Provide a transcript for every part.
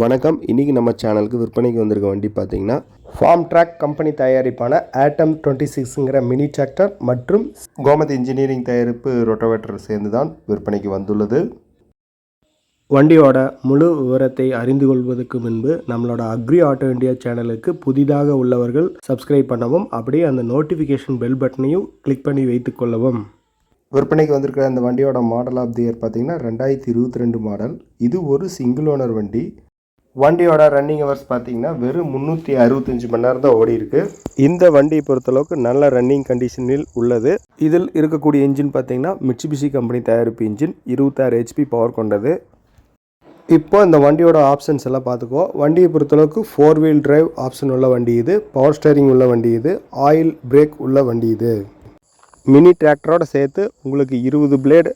வணக்கம். இன்றைக்கி நம்ம சேனலுக்கு விற்பனைக்கு வந்திருக்க வண்டி பார்த்தீங்கன்னா ஃபார்ம் ட்ராக் கம்பெனி தயாரிப்பான ஆட்டம் டுவெண்ட்டி சிக்ஸுங்கிற மினி டிராக்டர் மற்றும் கோமதி இன்ஜினியரிங் தயாரிப்பு ரொட்டோவேட்டர் சேர்ந்து தான் விற்பனைக்கு வந்துள்ளது. வண்டியோட முழு விவரத்தை அறிந்து கொள்வதற்கு முன்பு நம்மளோட அக்ரி ஆட்டோ இண்டியா சேனலுக்கு புதிதாக உள்ளவர்கள் சப்ஸ்கிரைப் பண்ணவும் அப்படியே அந்த நோட்டிஃபிகேஷன் பெல் பட்டனையும் கிளிக் பண்ணி வைத்துக்கொள்ளவும் விற்பனைக்கு வந்திருக்கிற அந்த வண்டியோட மாடல் ஆஃப் தி இயர் பார்த்தீங்கன்னா ரெண்டாயிரத்தி இருபத்தி ரெண்டு மாடல் இது ஒரு சிங்கிள் ஓனர் வண்டி. வண்டியோட ரன்னிங் ஹவர்ஸ் பார்த்தீங்கன்னா வெறும் முந்நூற்றி அறுபத்தஞ்சு மணி நேரம் தான் ஓடி இருக்கு. இந்த வண்டியை பொறுத்தளவுக்கு நல்ல ரன்னிங் கண்டிஷனில் உள்ளது. இதில் இருக்கக்கூடிய இன்ஜின் பார்த்தீங்கன்னா மிச்சிபிசி கம்பெனி தயாரிப்பு இன்ஜின் இருபத்தாறு ஹெச்பி பவர் கொண்டது. இப்போ இந்த வண்டியோட ஆப்ஷன்ஸ் எல்லாம் பார்த்துக்கோ வண்டியை பொறுத்தளவுக்கு ஃபோர் வீல் டிரைவ் ஆப்ஷன் உள்ள வண்டி இது பவர் ஸ்டேரிங் உள்ள வண்டி இது ஆயில் பிரேக் உள்ள வண்டி இது. மினி டிராக்டரோட சேர்த்து உங்களுக்கு இருபது பிளேடு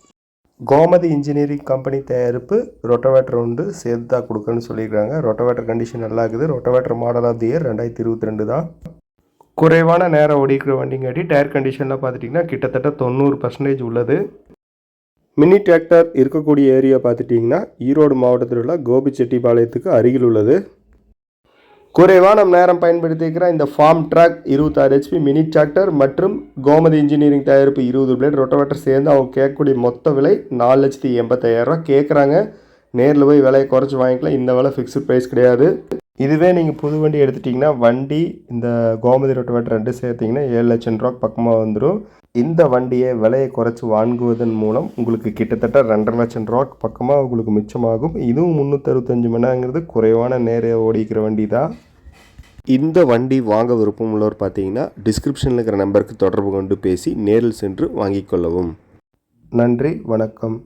கோமதி இன்ஜினியரிங் கம்பெனி தயாரிப்பு ரொட்டோவேட்டர் வந்து சேர்த்து தான் கொடுக்குறேன்னு சொல்லியிருக்காங்க. ரொட்டோவேட்டர் கண்டிஷன் நல்லா இருக்குது rotavator model of the year ரெண்டாயிரத்தி இருபத்தி ரெண்டு தான். குறைவான நேரம் ஓடிக்கிற வண்டிங்காட்டி டயர் கண்டிஷன்லாம் பார்த்துட்டிங்கன்னா கிட்டத்தட்ட தொண்ணூறு பர்சன்டேஜ் உள்ளது. மினி டிராக்டர் இருக்கக்கூடிய ஏரியா பார்த்துட்டிங்கன்னா ஈரோடு மாவட்டத்தில் உள்ள கோபிச்செட்டிபாளையத்துக்கு அருகில் உள்ளது. குறைவான நேரம் பயன்படுத்தியிருக்கிற இந்த ஃபார்ம் ட்ராக் இருபத்தாறு ஹெச்பி மினி டிராக்டர் மற்றும் கோமதி இன்ஜினியரிங் தயாரிப்பு இருபது பிளேட் ரொட்டவேட்டர் சேர்ந்து அவங்க கேட்கக்கூடிய மொத்த விலை நாலு லட்சத்தி எண்பத்தாயிரரூவா கேட்குறாங்க. நேரில் போய் விலையை குறைச்சி வாங்கிக்கலாம். இந்த விலை ஃபிக்ஸ்ட் ப்ரைஸ் கிடையாது. இதுவே நீங்கள் புது வண்டி எடுத்துட்டிங்கன்னா வண்டி இந்த கோமதி ரொட்டவேட்டர் ரெண்டு சேர்த்திங்கன்னா ஏழு லட்சம் ரூபா பக்கமாக வந்துடும் இந்த வண்டியை விலையை குறைச்சி வாங்குவதன் மூலம் உங்களுக்கு கிட்டத்தட்ட ரெண்டரை லட்சம் ரூபா பக்கமாக உங்களுக்கு மிச்சமாகும். இதுவும் முந்நூற்றறுபத்தஞ்சு மணி நேரங்கிறது குறைவான நேர ஓடிக்கிற வண்டி தான் இந்த வண்டி வாங்க விருப்பம் உள்ளவர் பார்த்தீங்கன்னா டிஸ்கிரிப்ஷனில் இருக்கிற நம்பருக்கு தொடர்பு கொண்டு பேசி நேரில் சென்று வாங்கிக் கொள்ளவும். நன்றி வணக்கம்.